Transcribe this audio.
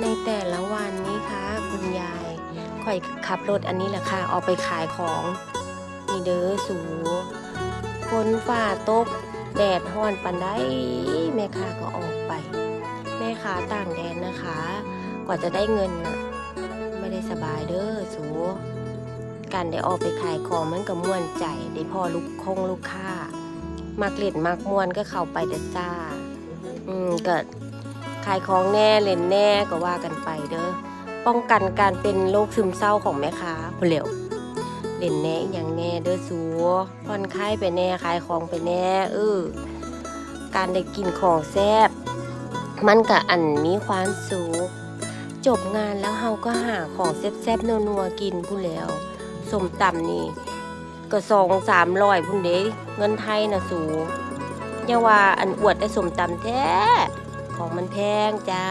ในแต่ละวันนี้ค่ะคุณยายค่อยขับรถอันนี้แหละค่ะออกไปขายของนี่เด้อสูฝนฝ่าตก แดดห้อนปันได้แม่ค้าก็ออกไป แม่ค้าต่างแดนนะคะ กว่าจะได้เงินน่ะไม่ได้สบายเด้อสูการได้ออกไปขายของมันก็ม่วนใจได้พอลูกคงลูกค้ามักเล่นมักมวนก็เข้าไปเด้จ้า อืมก็ ขายของแน่เล่นแน่ก็ว่ากันไปเด้อป้องกันการเป็นโรคซึมเศร้าของแม่ค้าผู้เหลวเล่นแน่อย่างแน่เด้อสูผ่อนคลายไปแน่ขายของไปแน่เออการได้กินของแซ่บมันก็อันมีความสุขจบงานแล้วเฮาก็หาของแซ่บๆนัวๆกินผู้แล้วสมตำนี่ก็สองสามร้อยพุ่นเด้เงินไทยนะสูอย่าว่าอันอวดได้สมตำแท้ ของมันแพงจ้า